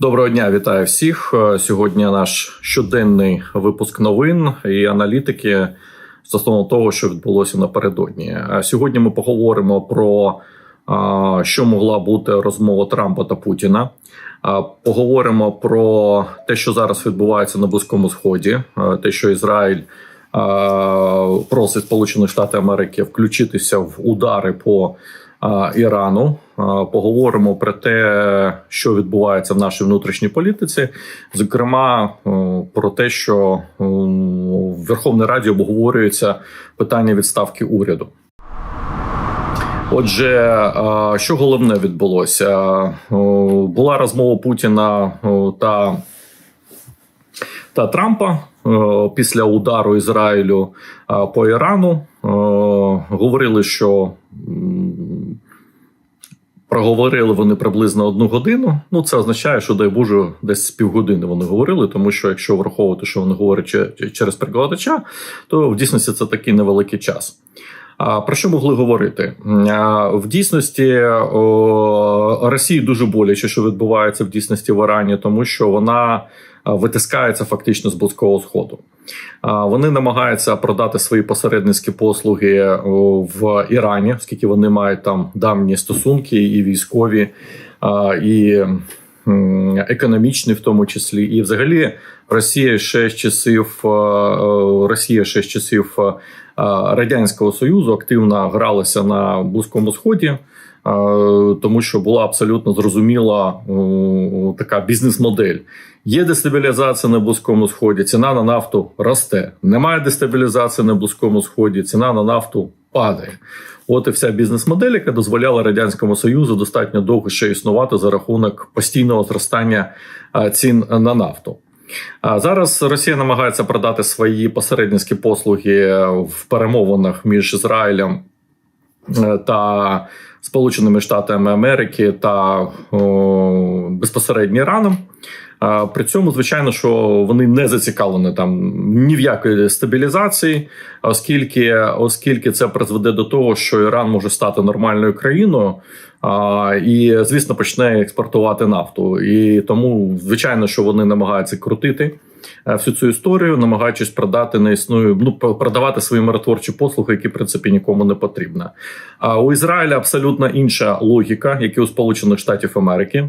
Доброго дня, вітаю всіх. Е, Сьогодні наш щоденний випуск новин і аналітики стосовно того, що відбулося напередодні. Сьогодні ми поговоримо про що могла бути розмова Трампа та Путіна. Поговоримо про те, що зараз відбувається на Близькому Сході, те, що Ізраїль просить Сполучених Штатів Америки включитися в удари по Ірану. Поговоримо про те, що відбувається в нашій внутрішній політиці, зокрема е, про те, що е, в Верховній Раді обговорюється питання відставки уряду. Отже, е, що головне відбулося? Була розмова Путіна та, та Трампа після удару Ізраїлю по Ірану. Говорили, що Проговорили вони приблизно одну годину. Ну, це означає, що дай Боже, десь півгодини вони говорили, тому що якщо враховувати, що вони говорять через перекладача, то в дійсності це такий невеликий час. А про що могли говорити? А, В дійсності о, Росії дуже боляче, що відбувається в дійсності в Ірані, тому що вона витискається фактично з близького сходу. Вони намагаються продати свої посередницькі послуги в Ірані, оскільки вони мають там давні стосунки, і військові, і економічні, в тому числі. І взагалі Росія ще з часів е, е, Росія ще з часів е, Радянського Союзу активно гралася на Близькому Сході. Тому що була абсолютно зрозуміла е, така бізнес-модель. Є дестабілізація на Близькому Сході, ціна на нафту росте. Немає дестабілізації на Близькому Сході, ціна на нафту падає. От і вся бізнес-модель, яка дозволяла радянському союзу достатньо довго ще існувати за рахунок постійного зростання цін на нафту. А зараз Росія намагається продати свої посередницькі послуги в перемовинах між Ізраїлем та Сполученими Штатами Америки та о, безпосередньо Іраном. При цьому, звичайно, що вони не зацікавлені там ні в якої стабілізації, оскільки, оскільки це призведе до того, що Іран може стати нормальною країною. А, і, звісно, почне експортувати нафту. І тому, звичайно, що вони намагаються крутити е, всю цю історію, намагаючись продати не існує, ну продавати свої миротворчі послуги, які в принципі нікому не потрібні. А у Ізраїля абсолютно інша логіка, як і у Сполучених Штатів Америки.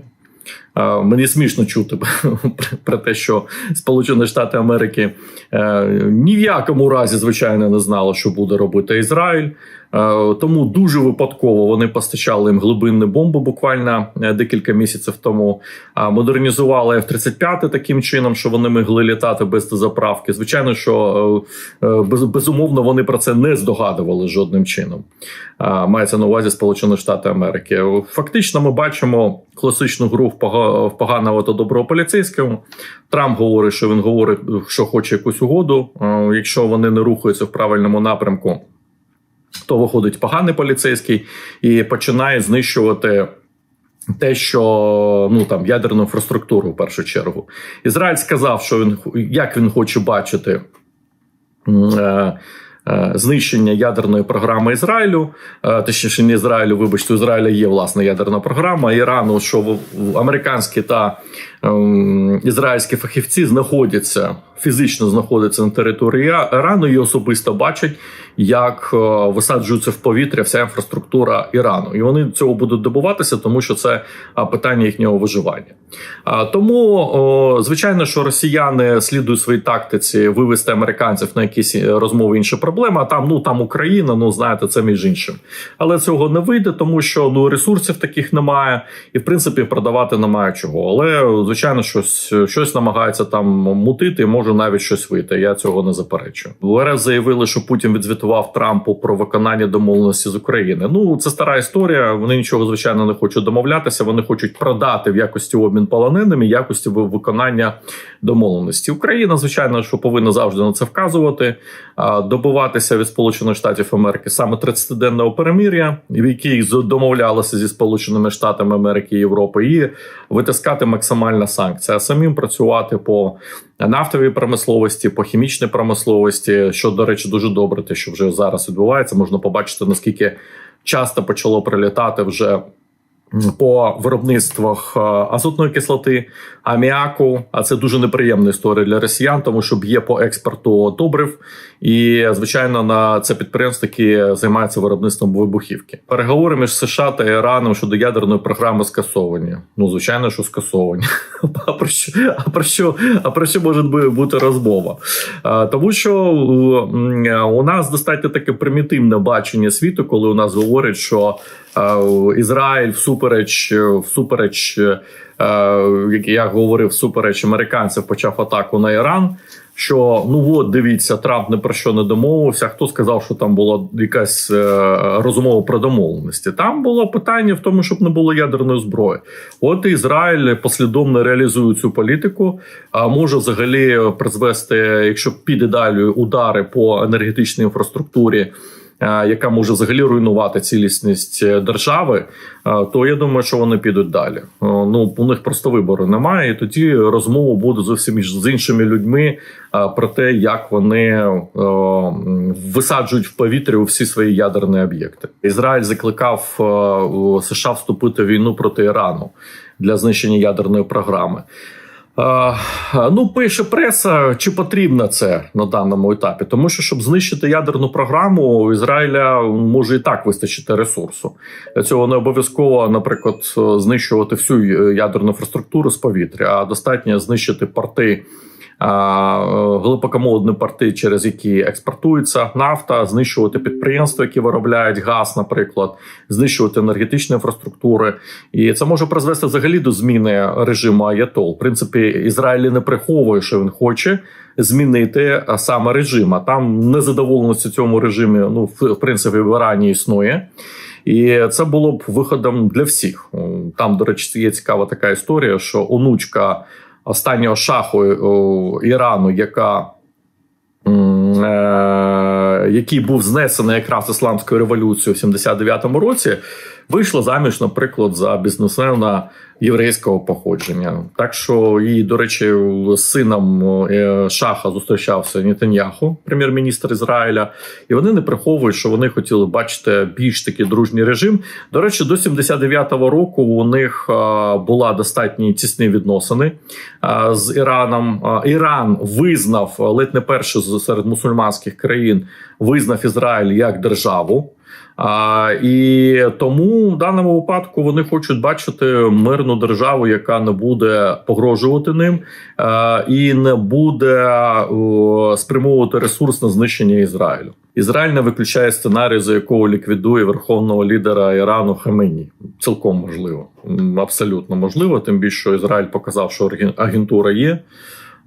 Е, Мені смішно чути про те, що Сполучені Штати Америки е, ні в якому разі, звичайно, не знали, що буде робити Ізраїль. Е, Тому дуже випадково вони постачали їм глибинні бомби буквально е, декілька місяців тому. Модернізували F-35 таким чином, що вони могли літати без заправки. Звичайно, що е, без, безумовно вони про це не здогадували жодним чином. Мається на увазі Сполучені Штати Америки. Фактично, ми бачимо класичну гру в поганого та доброго поліцейського. Трамп говорить, що він говорить, що хоче якусь угоду. Якщо вони не рухаються в правильному напрямку, то виходить поганий поліцейський і починає знищувати. Те, що ну там ядерну інфраструктуру в першу чергу, Ізраїль сказав, що він як він хоче бачити е, е, знищення ядерної програми Ізраїлю, е, точніше, не Ізраїлю, вибачте, у Ізраїля є власна ядерна програма. Ірану, що в- в- американські та ем, ізраїльські фахівці знаходяться фізично знаходяться на території Ірану і особисто бачать, як е, висаджується в повітря вся інфраструктура Ірану, і вони цього будуть добуватися, тому що це питання їхнього виживання. Тому, звичайно, що росіяни слідують своїй тактиці вивести американців на якісь е, розмови, інші проблеми. А там ну там Україна, ну знаєте, це між іншим. Але цього не вийде, тому що ну ресурсів таких немає, і в принципі продавати немає чого. Але звичайно, щось щось намагається там мутити, може навіть щось вийти. Я цього не заперечую. В РФ заявили, що Путін відзвітував Трампу про виконання домовленості з України. Ну це стара історія. Вони нічого звичайно не хочуть домовлятися. Вони хочуть продати в якості обмін полоненими, якості виконання домовленості. Україна, звичайно, що повинна завжди на це вказувати, добиватися від Сполучених Штатів Америки саме 30-денного перемир'я, в якій домовлялися зі Сполученими Штатами Америки і Європи, і витискати максимальна санкція, а самим працювати по нафтовій промисловості, по хімічній промисловості, що до речі, дуже добре, те, що вже зараз відбувається. Можна побачити наскільки часто почало прилітати вже по виробництвах е, азотної кислоти, аміаку. А це дуже неприємна історія для росіян, тому що б'є по експорту добрив. І звичайно, на це підприємство, яке займається виробництвом вибухівки. Переговори між США та Іраном щодо ядерної програми скасовані. Ну звичайно, що скасовані. А про що а про що а про що може бути розмова? Тому що е, у нас достатньо таке примітивне бачення світу, коли у нас говорять, що Ізраїль всупереч всупереч, як я говорив, всупереч американців почав атаку на Іран. Що ну от дивіться, Трамп не про що не домовився. Хто сказав, що там була якась е, розмова про домовленості? Там було питання в тому, щоб не було ядерної зброї. От Ізраїль послідовно реалізує цю політику, а може взагалі призвести, якщо піде далі удари по енергетичній інфраструктурі. Е, яка може взагалі руйнувати цілісність е, держави, е, то я думаю, що вони підуть далі. Ну у них просто вибору немає. І тоді розмова буде зовсім з іншими людьми про те, як вони висаджують в повітря всі свої ядерні об'єкти. Ізраїль закликав США вступити в війну проти Ірану для знищення ядерної програми. Ну, пише преса, чи потрібно це на даному етапі, тому що щоб знищити ядерну програму, у Ізраїля може і так вистачити ресурсу. Для цього не обов'язково, наприклад, знищувати всю ядерну інфраструктуру з повітря, а достатньо знищити порти глибокомолодні порти, через які експортується нафта, знищувати підприємства, які виробляють газ, наприклад, знищувати енергетичні інфраструктури, і це може призвести взагалі до зміни режиму Аятол. В принципі, Ізраїль не приховує, що він хоче. Змінити саме режим. А там незадоволеності цьому режимі ну в принципі в Ірані існує, і це було б виходом для всіх. Там, до речі, є цікава така історія, що онучка останнього шаху Ірану, яка е, який був знесений якраз ісламською революцією в 79-му році, вийшла заміж, наприклад, за бізнесмена єврейського походження. Так що і, до речі, сином е, Шаха зустрічався Нетаньяху, прем'єр-міністр Ізраїля, і вони не приховують, що вони хотіли бачити більш такий дружній режим. До речі, до 79-го року у них була достатні тісні відносини з Іраном. Іран визнав ледь не перший серед мусульманських країн, визнав Ізраїль як державу. А, І тому в даному випадку вони хочуть бачити мирну державу, яка не буде погрожувати ним а, і не буде о, спрямовувати ресурс на знищення Ізраїлю. Ізраїль не виключає сценарій, за якого ліквідує верховного лідера Ірану Хамені. Цілком можливо, абсолютно можливо. Тим більше що Ізраїль показав, що агентура є.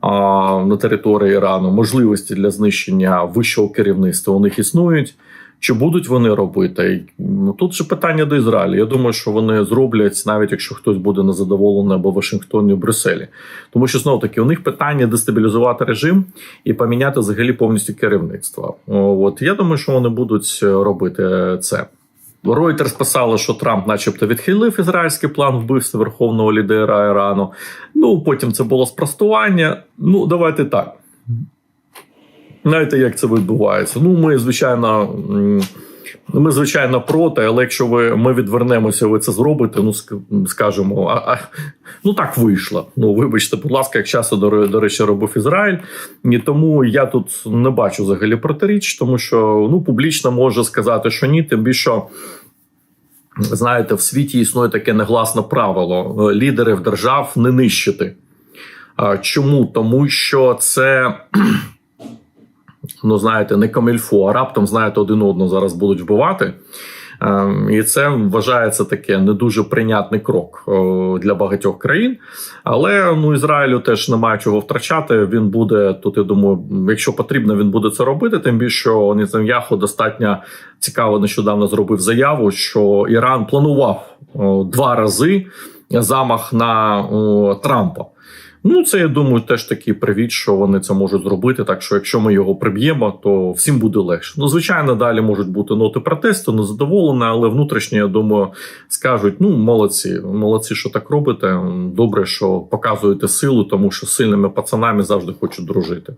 На території Ірану можливості для знищення вищого керівництва у них існують. Чи будуть вони робити? Ну тут же питання до Ізраїлю. Я думаю, що вони зроблять, навіть якщо хтось буде незадоволений або Вашингтоні, Брюсселі. Тому що знов таки у них питання дестабілізувати режим і поміняти взагалі повністю керівництво. От я думаю, що вони будуть робити це. Reuters писали, що Трамп, начебто, відхилив ізраїльський план вбивства верховного лідера Ірану. Ну потім це було спростування. Ну давайте так. Знаєте, як це відбувається? Ну, ми, звичайно, ми, звичайно, проти, але якщо ви ми відвернемося, ви це зробите, ну скажемо, а, а ну так вийшло. Ну, вибачте, будь ласка, як часто до, до речі, робив Ізраїль. І тому я тут не бачу взагалі протиріч, тому що ну публічно може сказати, що ні, тим більше. Знаєте, в світі існує таке негласне правило: лідерів держав не нищити. Чому? Тому що це ну знаєте, не камільфо, а раптом знаєте, один одного зараз будуть вбивати. Ем, і це вважається таке не дуже прийнятний крок для багатьох країн. Але ну Ізраїлю теж немає чого втрачати. Він буде тут. Я думаю, якщо потрібно, він буде це робити. Тим більше Нетаньяху достатньо цікаво нещодавно зробив заяву, що Іран планував два рази замах на Трампа. Ну, це я думаю, теж такий привіт, що вони це можуть зробити. Так що, якщо ми його приб'ємо, то всім буде легше. Ну, звичайно, далі можуть бути ноти протесту, незадоволені, але внутрішньо, я думаю, скажуть: ну, молодці, молодці, що так робите. Добре, що показуєте силу, тому що сильними пацанами завжди хочуть дружити.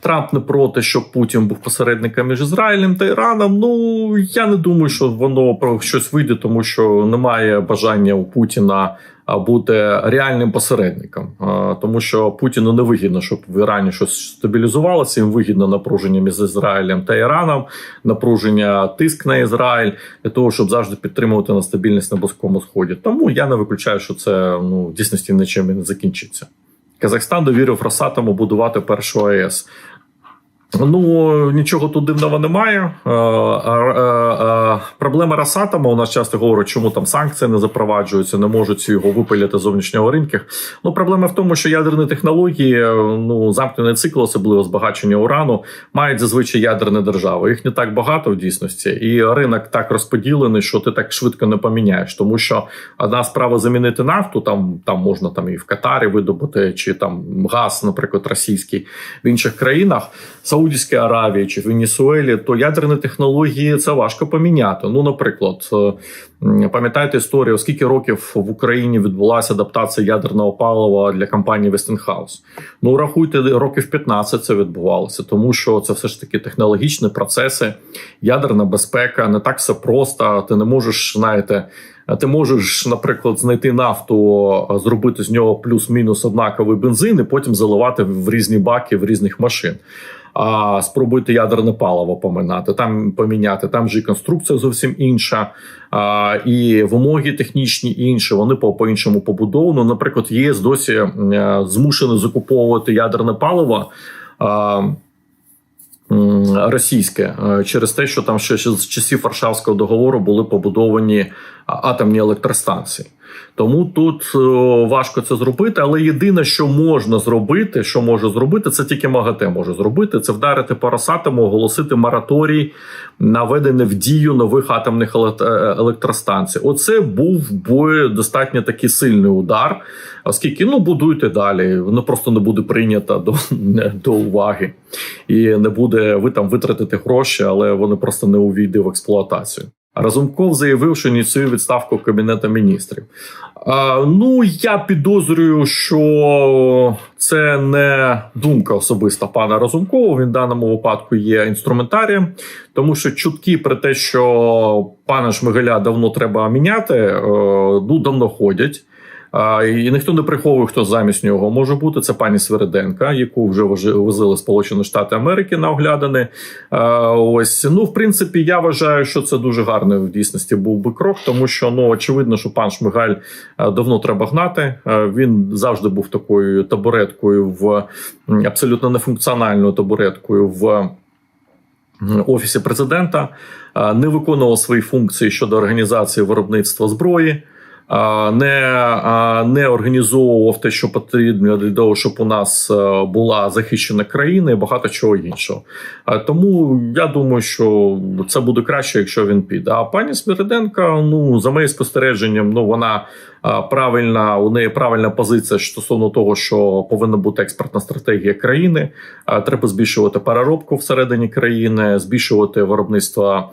Трамп не проти, щоб Путін був посередником між Ізраїлем та Іраном. Ну я не думаю, що воно про щось вийде, тому що немає бажання у Путіна бути реальним посередником, тому що Путіну не вигідно, щоб в Ірані щось стабілізувалося. Їм вигідно напруження між Ізраїлем та Іраном, напруження тиск на Ізраїль для того, щоб завжди підтримувати на стабільність на близькому сході. Тому я не виключаю, що це ну в дійсності нічим не закінчиться. Казахстан довірив Росатому будувати першу АЕС. Ну нічого тут дивного немає. Е, е, е, Проблема Росатома у нас часто говорять, чому там санкції не запроваджуються, не можуть його випиляти з зовнішнього ринку. Ну проблема в тому, що ядерні технології, ну замкнений цикл, особливо збагачення урану, мають зазвичай ядерні держави. Їх не так багато в дійсності, і ринок так розподілений, що ти так швидко не поміняєш. Тому що одна справа замінити нафту, там там можна там і в Катарі видобути, чи там газ, наприклад, російський в інших країнах. Саудівській Аравії чи Венесуелі, то ядерні технології це важко поміняти. Ну, наприклад, е, пам'ятаєте історію, скільки років в Україні відбулася адаптація ядерного палива для компанії Westinghouse? Ну рахуйте, років 15 це відбувалося, тому що це все ж таки технологічні процеси, ядерна безпека, не так все просто. Ти не можеш, знаєте. Ти можеш, наприклад, знайти нафту, зробити з нього плюс-мінус однаковий бензин, і потім заливати в різні баки в різних машин а спробуйте ядерне паливо поминати, там поміняти. Там же і конструкція зовсім інша, а, і вимоги технічні інші. Вони по, по іншому побудовано. Наприклад, ЄС досі е, змушений закуповувати ядерне паливо. А, Російське е, через те, що там ще з часів Варшавського договору були побудовані атомні електростанції. Тому тут е, важко це зробити. Але єдине, що можна зробити, що може зробити, це тільки МАГАТЕ може зробити. Це вдарити поросатиму, оголосити мораторій на ведення в дію нових атомних е, електростанцій. Оце був би достатньо такий сильний удар, оскільки ну будуйте далі, воно просто не буде прийнято до, до уваги, і не буде ви там витратити гроші, але вони просто не увійде в експлуатацію. Разумков заявив, що ініціює відставку Кабінету міністрів. А, Ну я підозрюю, що це не думка особиста пана Разумкова. Він в даному випадку є інструментарієм, тому що чутки про те, що пана Шмигаля давно треба міняти, е, ну давно ходять. І ніхто не приховує, хто замість нього може бути. Це пані Свериденка, яку вже возили Сполучені Штати Америки на оглядини. Ось ну, в принципі, я вважаю, що це дуже гарний в дійсності був би крок, тому що ну очевидно, що пан Шмигаль давно треба гнати. Він завжди був такою табуреткою в абсолютно нефункціональною табуреткою в. Офісі президента не виконував свої функції щодо організації виробництва зброї не не організовував те, що потрібно для того, щоб у нас е, була захищена країна і багато чого іншого. Тому я думаю, що це буде краще, якщо він піде. А пані Сміриденка, ну за моїм спостереженням, ну вона правильна, у неї правильна позиція стосовно того, що повинна бути експортна стратегія країни. Треба збільшувати переробку всередині країни, збільшувати виробництво.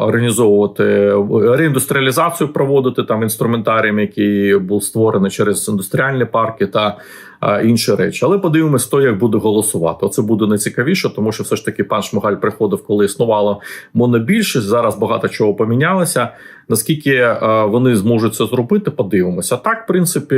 Організовувати реіндустріалізацію, проводити там інструментарієм, який був створений через індустріальні парки та інші речі. Але подивимось, хто як буде голосувати. Оце буде найцікавіше, тому що все ж таки пан Шмигаль приходив, коли існувала монобільшість. Зараз багато чого помінялося. Наскільки вони зможуть це зробити, подивимося. Так, в принципі,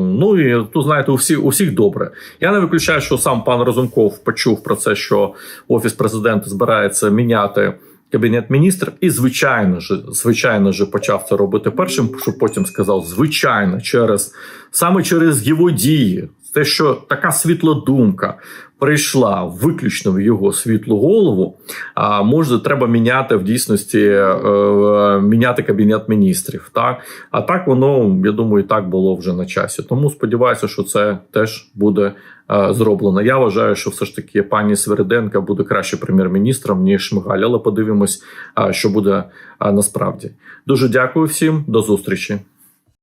ну і тут знаєте, у всіх у всіх добре. Я не виключаю, що сам пан Розумков почув про це, що офіс президента збирається міняти. Кабінет міністрів, і звичайно ж, звичайно ж, почав це робити першим, що потім сказав, звичайно, через саме через його дії, те, що така світла думка прийшла виключно в його світлу голову. А може, треба міняти в дійсності е, міняти кабінет міністрів. Так а так воно я думаю, і так було вже на часі. Тому сподіваюся, що це теж буде е, зроблено. Я вважаю, що все ж таки пані Свериденка буде краще прем'єр-міністром ніж Шмигаль, але подивимось, що буде насправді. Дуже дякую всім, до зустрічі.